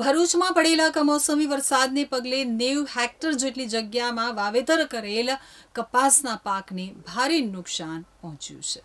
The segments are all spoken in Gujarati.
ભરૂચમાં પડેલા કમોસમી વરસાદને પગલે નેવ હેક્ટર જેટલી જગ્યામાં વાવેતર કરેલ કપાસના પાકને ભારે નુકસાન પહોંચ્યું છે.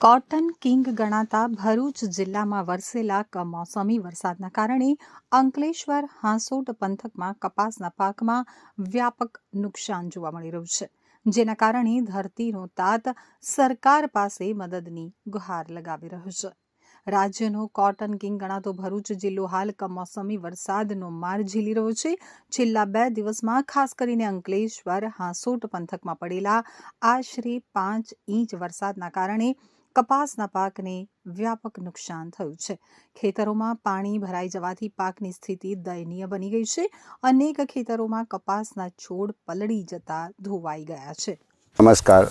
કોટન કિંગ ગણાતા ભરૂચ જિલ્લામાં વરસેલા કમોસમી વરસાદના કારણે અંકલેશ્વર, હાંસોટ પંથકમાં કપાસના પાકમાં વ્યાપક નુકસાન જોવા મળી રહ્યું છે. જેના કારણે ધરતીનો તાત સરકાર પાસે મદદની ગુહાર લગાવી રહ્યો છે. રાજ્યનો કોટન કિંગ ગણાતો ભરૂચ જિલ્લો હાલ કમોસમી વરસાદનો માર ઝીલી રહ્યો છે. છેલ્લા બે દિવસમાં ખાસ કરીને અંકલેશ્વર, હાંસોટ પંથકમાં પડેલા આશરે પાંચ ઇંચ વરસાદના કારણે કપાસના પાકને વ્યાપક નુકસાન થયું છે. ખેતરોમાં પાણી ભરાઈ જવાથી પાકની સ્થિતિ દયનીય બની ગઈ છે. અનેક ખેતરોમાં કપાસના છોડ પલળી જતા ધોવાઈ ગયા છે. નમસ્કાર.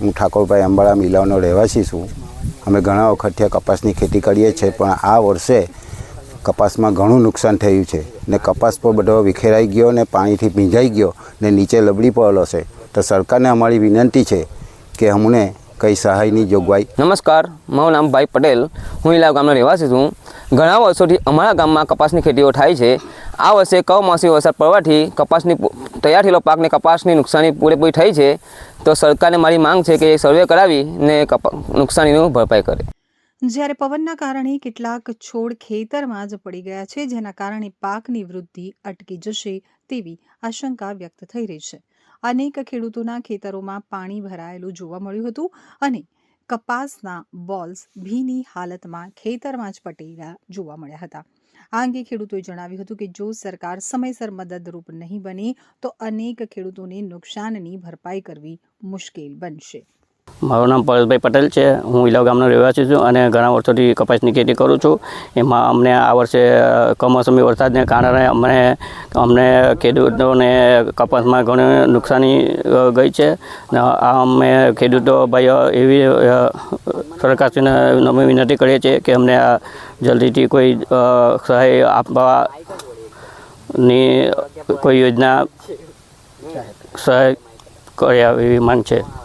હું ઠાકોરભાઈ અંબાળા મિલાવનો રહેવાસી છું. અમે ઘણા વખતથી ત્યાં કપાસની ખેતી કરીએ છીએ, પણ આ વર્ષે કપાસમાં ઘણું નુકસાન થયું છે ને કપાસ પર બધો વિખેરાઈ ગયો ને પાણીથી ભીંજાઈ ગયો ને નીચે લબડી પડેલો છે. તો સરકારને અમારી વિનંતી છે કે અમને કંઈ સહાયની જોગવાઈ નમસ્કાર, મારું નામ ભાઈ પટેલ. હું ઇલા ગામનો રહેવાસી છું. ઘણા વર્ષોથી અમારા ગામમાં કપાસની ખેતીઓ થાય છે. આ વર્ષે કમોસમી વરસાદ પડવાથી કપાસની તૈયાર થયેલો પાકને કપાસની નુકસાની પૂરેપૂરી થઈ છે, તો સરકારને મારી માંગ છે કે સર્વે કરાવી ને નુકસાનીનું ભરપાઈ કરે. જ્યારે પવનના કારણે કેટલાક છોડ ખેતરમાં જ પડી ગયા છે, જેના કારણે પાકની વૃદ્ધિ અટકી જશે તેવી આશંકા વ્યક્ત થઈ રહી છે. અનેક ખેડૂતોના ખેતરોમાં પાણી ભરાયેલું જોવા મળ્યું હતું અને કપાસના બોલ્સ ભીની હાલતમાં ખેતરમાં જ પટેલા જોવા મળ્યા હતા. આ અંગે ખેડૂતોએ જણાવ્યું હતું કે જો સરકાર સમયસર મદદરૂપ નહીં બને, તો અનેક ખેડૂતોને નુકસાનની ભરપાઈ કરવી મુશ્કેલ બનશે. મારું નામ પરેશભાઈ પટેલ છે. હું ઇલાવ ગામનો રહેવાસી છું અને ઘણા વર્ષોથી કપાસની ખેતી કરું છું. એમાં અમને આ વર્ષે કમોસમી વરસાદને કારણે અમને અમને ખેડૂતોને કપાસમાં ઘણી નુકસાની ગઈ છે. આ અમે ખેડૂતો ભાઈઓ એવી સરકારશ્રીને અમે વિનંતી કરીએ છીએ કે અમને આ જલ્દીથી કોઈ સહાય આપવાની કોઈ યોજના સહાય કરે એવી માંગ છે.